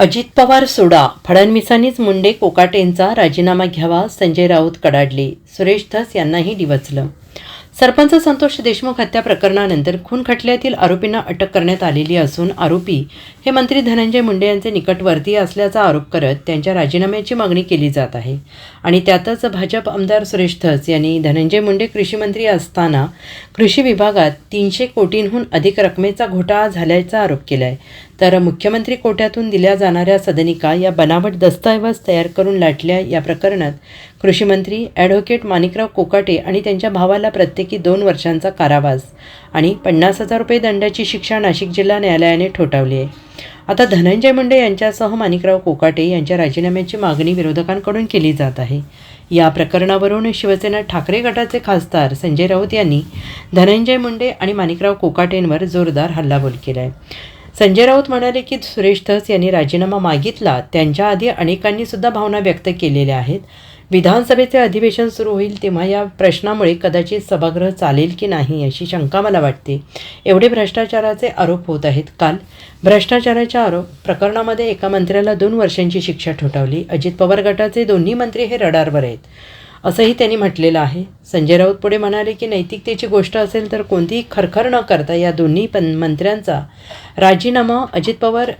अजित पवार सोडा फडणवीसांनीच मुंडे कोकाटेंचा राजीनामा घ्यावा संजय राऊत कडाडले सुरेश धस यांनाही डिवचलं. सरपंच संतोष देशमुख हत्या प्रकरणानंतर खून खटल्यातील आरोपींना अटक करण्यात आलेली असून आरोपी हे मंत्री धनंजय मुंडे यांचे निकटवर्तीय असल्याचा आरोप करत त्यांच्या राजीनाम्याची मागणी केली जात आहे. आणि त्यातच भाजप आमदार सुरेश धस यांनी धनंजय मुंडे कृषी मंत्री असताना कृषी विभागात तीनशे कोटींहून अधिक रकमेचा घोटाळा झाल्याचा आरोप केला आहे तर मुख्यमंत्री कोट्यातून दिल्या जाणाऱ्या सदनिका या बनावट दस्तऐवज तयार करून लाटल्या या प्रकरणात कृषीमंत्री ॲडव्होकेट माणिकराव कोकाटे आणि त्यांच्या भावाला प्रत्येकी दोन वर्षांचा कारावास आणि पन्नास हजार रुपये दंडाची शिक्षा नाशिक जिल्हा न्यायालयाने ठोठावली आहे. आता धनंजय मुंडे यांच्यासह माणिकराव कोकाटे यांच्या राजीनाम्याची मागणी विरोधकांकडून केली जात आहे. या प्रकरणावरून शिवसेना ठाकरे गटाचे खासदार संजय राऊत यांनी धनंजय मुंडे आणि माणिकराव कोकाटेंवर जोरदार हल्लाबोल केला आहे संजय राऊत म्हणाले की सुरेश धस यांनी राजीनामा मागितला. त्यांच्या आधी अनेकांनी सुद्धा भावना व्यक्त केलेल्या आहेत. विधानसभेचे अधिवेशन सुरू होईल तेव्हा या प्रश्नामुळे कदाचित सभागृह चालेल की नाही अशी शंका मला वाटते. एवढे भ्रष्टाचाराचे आरोप होत आहेत. काल भ्रष्टाचाराच्या आरोप प्रकरणामध्ये एका मंत्र्याला दोन वर्षांची शिक्षा ठोठावली. अजित पवार गटाचे दोन्ही मंत्री हे रडारवर आहेत. असंही त्यांनी म्हटलेलं आहे. संजय राऊत पुढे म्हणाले की नैतिकतेची गोष्ट असेल तर कोणतीही खरखर न करता या दोन्ही पण मंत्र्यांचा राजीनामा अजित पवार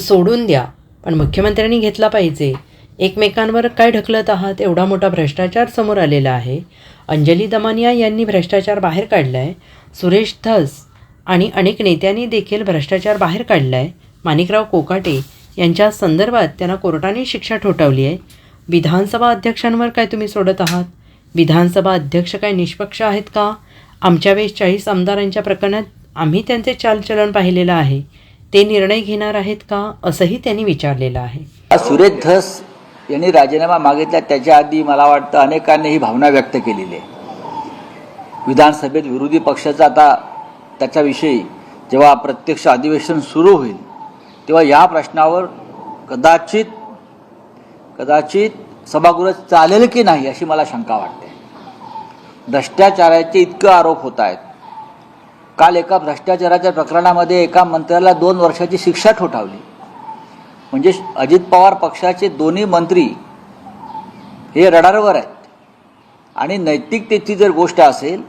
सोडून द्या. पण मुख्यमंत्र्यांनी घेतला पाहिजे. एकमेकांवर काय ढकलत आहात एवढा मोठा भ्रष्टाचार समोर आलेला आहे. अंजली दमानिया यांनी भ्रष्टाचार बाहेर काढला आहे सुरेश धस आणि अनेक नेत्यांनी देखील भ्रष्टाचार बाहेर काढला आहे माणिकराव कोकाटे यांच्या संदर्भात त्यांना कोर्टाने शिक्षा ठोठावली आहे. विधानसभा अध्यक्षांवर काय तुम्ही सोडत आहात? विधानसभा अध्यक्ष काय निष्पक्ष आहेत का? आमच्या वेळेस चाळीस आमदारांच्या प्रकरणात आम्ही त्यांचे चालचलन पाहिलेलं आहे. ते निर्णय घेणार आहेत का? असंही त्यांनी विचारलेलं आहे. सुरेश धस यांनी राजीनामा मागितला त्याच्या आधी मला वाटतं अनेकांनी ही भावना व्यक्त केलेली आहे. विधानसभेत विरोधी पक्षाचा आता त्याच्याविषयी जेव्हा प्रत्यक्ष अधिवेशन सुरू होईल तेव्हा या प्रश्नावर कदाचित कदाचित सभागृह चालेल की नाही अशी मला शंका वाटते. भ्रष्टाचाराचे इतके आरोप होत आहेत. काल एका भ्रष्टाचाराच्या प्रकरणामध्ये एका मंत्र्याला दोन वर्षाची शिक्षा ठोठावली. म्हणजे अजित पवार पक्षाचे दोन्ही मंत्री हे रडारवर आहेत. आणि नैतिकतेची जर गोष्ट असेल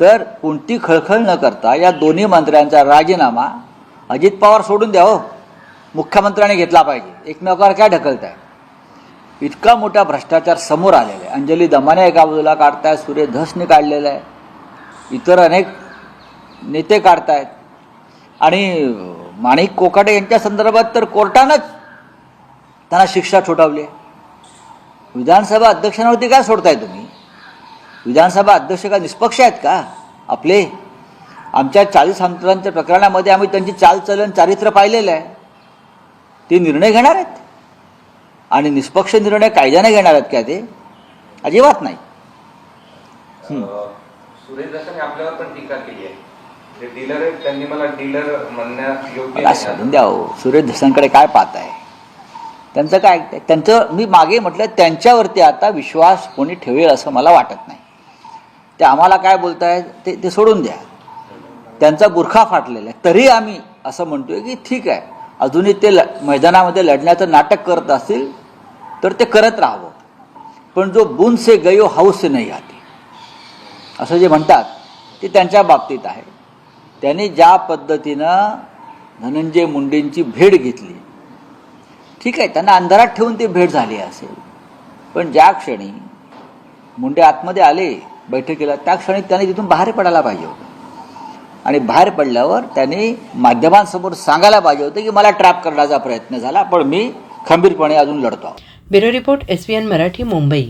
तर कोणती खळखळ न करता या दोन्ही मंत्र्यांचा राजीनामा अजित पवार सोडून द्या हो मुख्यमंत्र्याने घेतला पाहिजे. एकमेकावर काय ढकलताय इतका मोठा भ्रष्टाचार समोर आलेला आहे. अंजली दमाने एका बाजूला काढताय सूर्य धसने काढलेला आहे. इतर अनेक नेते काढतायत. आणि माणिक कोकाटे यांच्या संदर्भात तर कोर्टानंच त्यांना शिक्षा ठोठावली आहे. विधानसभा अध्यक्षांवरती काय सोडताय तुम्ही? विधानसभा अध्यक्ष का निष्पक्ष आहेत का? आपले? आमच्या चाळीस आमदारांच्या प्रकरणामध्ये आम्ही त्यांची चालचलन चारित्र्य पाहिलेलं आहे. ते निर्णय घेणार आहेत? आणि निष्पक्ष निर्णय कायद्याने घेणार आहेत का ते? अजिबात नाही. आपल्यावर पण टीका केली आहे. जे डीलर आहेत त्यांनी मला डीलर म्हणण्यात योग्य मला नाही सोडून द्या हो सुरेश धसांकडे काय पाहताय त्यांचं काय त्यांचं मी मागे म्हटलं त्यांच्यावरती आता विश्वास कोणी ठेवेल असं मला वाटत नाही. ते आम्हाला काय बोलताय ते ते सोडून द्या. त्यांचा बुरखा फाटलेला आहे. तरी आम्ही असं म्हणतोय की ठीक आहे. अजूनही ते ल मैदानामध्ये लढण्याचं नाटक करत असतील तर ते करत राहावं. पण जो बुन से गयो हाऊस से नाही आते. असं जे म्हणतात ते त्यांच्या बाबतीत आहे. त्यांनी ज्या पद्धतीनं धनंजय मुंडेंची भेट घेतली ठीक आहे त्यांना अंधारात ठेवून ती भेट झाली असेल. पण ज्या क्षणी मुंडे आतमध्ये आले बैठकीला त्या क्षणी त्यांनी तिथून बाहेर पडायला पाहिजे होतं. आणि बाहेर पडल्यावर त्यांनी माध्यमांसमोर सांगायला पाहिजे होतं की मला ट्रॅप करण्याचा प्रयत्न झाला पण मी खंबीरपणे अजून लढतो bureau report S Marathi Mumbai.